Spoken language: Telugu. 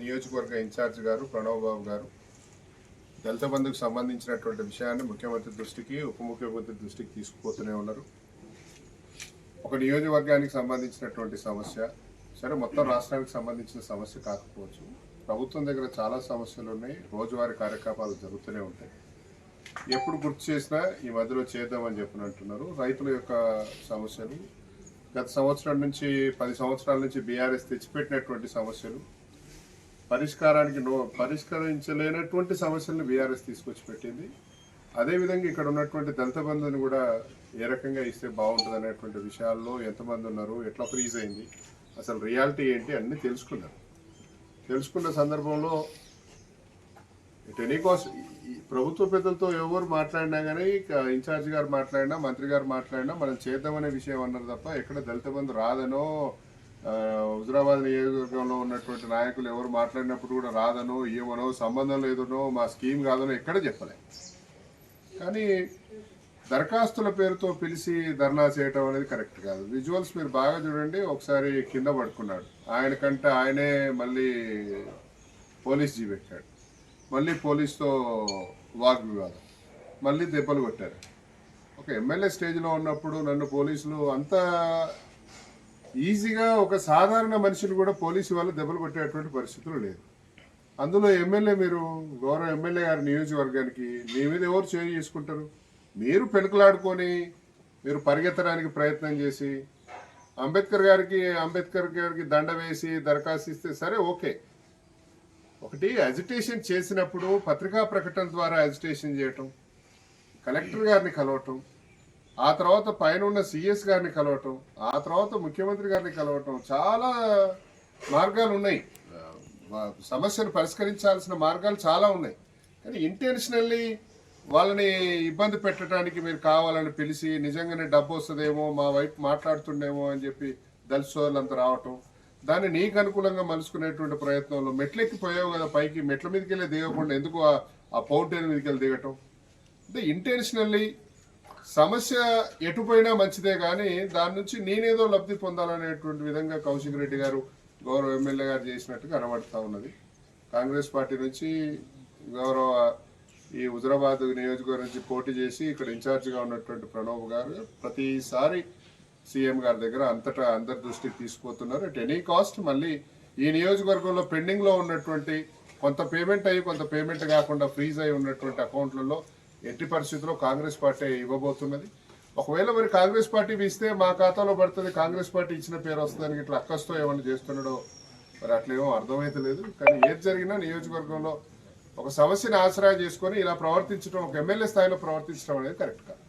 నియోజకవర్గ ఇన్ఛార్జ్ గారు ప్రణవ్ బాబు గారు. దళిత బంధుకు సంబంధించినటువంటి విషయాన్ని ముఖ్యమంత్రి దృష్టికి ఉప ముఖ్యమంత్రి దృష్టికి తీసుకుపోతూనే ఉన్నారు. ఒక నియోజకవర్గానికి సంబంధించినటువంటి సమస్య సరే మొత్తం రాష్ట్రానికి సంబంధించిన సమస్య కాకపోవచ్చు. ప్రభుత్వం దగ్గర చాలా సమస్యలు ఉన్నాయి రోజువారీ కార్యకలాపాలు జరుగుతూనే ఉంటాయి. ఎప్పుడు గుర్తు చేసినా ఈ మధ్యలో చేద్దామని చెప్పని అంటున్నారు రైతుల యొక్క సమస్యలు గత సంవత్సరం నుంచి పది సంవత్సరాల నుంచి బీఆర్ఎస్ తెచ్చిపెట్టినటువంటి సమస్యలు పరిష్కారానికి నో పరిష్కరించలేనటువంటి సమస్యలను బీఆర్ఎస్ తీసుకొచ్చి పెట్టింది. అదేవిధంగా ఇక్కడ ఉన్నటువంటి దళిత బంధుని కూడా ఏ రకంగా ఇస్తే బాగుంటుంది అనేటువంటి విషయాల్లో ఎంతమంది ఉన్నారు ఎట్లా ఫ్రీజ్ అయింది అసలు రియాలిటీ ఏంటి అన్నీ తెలుసుకున్నారు తెలుసుకున్న సందర్భంలో టెలికాస్ట్ ప్రభుత్వ పెద్దలతో ఎవరు మాట్లాడినా కానీ ఇన్ఛార్జ్ గారు మాట్లాడినా మంత్రి గారు మాట్లాడినా మనం చేద్దామనే విషయం అన్నారు తప్ప ఎక్కడ దళిత బంధు రాదనో హుజరాబాద్ నియోజకవర్గంలో ఉన్నటువంటి నాయకులు ఎవరు మాట్లాడినప్పుడు కూడా రాదనో ఏమనో సంబంధం లేదనో మా స్కీమ్ కాదనో ఎక్కడ చెప్పలే కానీ దరఖాస్తుల పేరుతో పిలిచి ధర్నా చేయటం అనేది కరెక్ట్ కాదు. విజువల్స్ మీరు బాగా చూడండి ఒకసారి కింద పడుకున్నాడు. ఆయన కంటే ఆయనే మళ్ళీ పోలీస్ జీ పెట్టాడు మళ్ళీ పోలీస్తో వాగ్వివాదం మళ్ళీ దెబ్బలు కొట్టారు. ఒక ఎమ్మెల్యే స్టేజ్లో ఉన్నప్పుడు నన్ను పోలీసులు అంత ఈజీగా ఒక సాధారణ మనిషిని కూడా పోలీసు వాళ్ళు దెబ్బలు కొట్టేటువంటి పరిస్థితులు లేదు అందులో ఎమ్మెల్యే మీరు గౌరవ ఎమ్మెల్యే గారి నియోజకవర్గానికి మీ మీద ఎవరు చేంజ్ చేసుకుంటారు? మీరు పెనుకలాడుకొని మీరు పరిగెత్తడానికి ప్రయత్నం చేసి అంబేద్కర్ గారికి అంబేద్కర్ గారికి దండ వేసి దరఖాస్తు ఇస్తే సరే ఓకే. ఒకటి అజిటేషన్ చేసినప్పుడు పత్రికా ప్రకటన ద్వారా అజిటేషన్ చేయటం కలెక్టర్ గారిని కలవటం ఆ తర్వాత పైన ఉన్న సిఎస్ గారిని కలవటం ఆ తర్వాత ముఖ్యమంత్రి గారిని కలవటం చాలా మార్గాలు ఉన్నాయి. సమస్యను పరిష్కరించాల్సిన మార్గాలు చాలా ఉన్నాయి. కానీ ఇంటెన్షనల్లీ వాళ్ళని ఇబ్బంది పెట్టడానికి మీరు కావాలని పిలిచి నిజంగానే డబ్బు వస్తుందేమో మా వైపు మాట్లాడుతుండేమో అని చెప్పి దళిత రావటం దాన్ని నీకు అనుకూలంగా మలుచుకునేటువంటి ప్రయత్నంలో మెట్లెక్కి పోయావు కదా పైకి మెట్ల మీదకి వెళ్ళి దిగకుండా ఎందుకు ఆ- ఆ పౌంటైన్ మీదకి వెళ్ళి దిగటం? అంటే ఇంటెన్షనల్లీ సమస్య ఎటుపోయినా మంచిదే కానీ దాని నుంచి నేనేదో లబ్ధి పొందాలనేటువంటి విధంగా కౌశిక్ రెడ్డి గారు గౌరవ ఎమ్మెల్యే గారు చేసినట్టు కనబడుతూ ఉన్నది. కాంగ్రెస్ పార్టీ నుంచి గౌరవ ఈ హుజరాబాద్ నియోజకవర్గం నుంచి పోటీ చేసి ఇక్కడ ఇన్ఛార్జిగా ఉన్నటువంటి ప్రణవ్ గారు ప్రతిసారి సీఎం గారి దగ్గర అంతటా అందరి దృష్టికి తీసుకుపోతున్నారు. అట్ ఎనీ కాస్ట్ మళ్ళీ ఈ నియోజకవర్గంలో పెండింగ్లో ఉన్నటువంటి కొంత పేమెంట్ అయ్యి కొంత పేమెంట్ కాకుండా ఫ్రీజ్ అయి ఉన్నటువంటి అకౌంట్లలో ఎట్టి పరిస్థితుల్లో కాంగ్రెస్ పార్టీ ఇవ్వబోతున్నది. ఒకవేళ మరి కాంగ్రెస్ పార్టీ ఇస్తే మా ఖాతాలో పడుతుంది కాంగ్రెస్ పార్టీ ఇచ్చిన పేరు వస్తుందని ఇట్లా అక్కస్తో ఏమైనా చేస్తున్నాడో మరి అట్లేమో అర్థమైతలేదు కానీ ఏది జరిగినా నియోజకవర్గంలో ఒక సమస్యను ఆసరా చేసుకొని ఇలా ప్రవర్తించడం ఒక ఎమ్మెల్యే స్థాయిలో ప్రవర్తించడం అనేది కరెక్ట్ కాదు.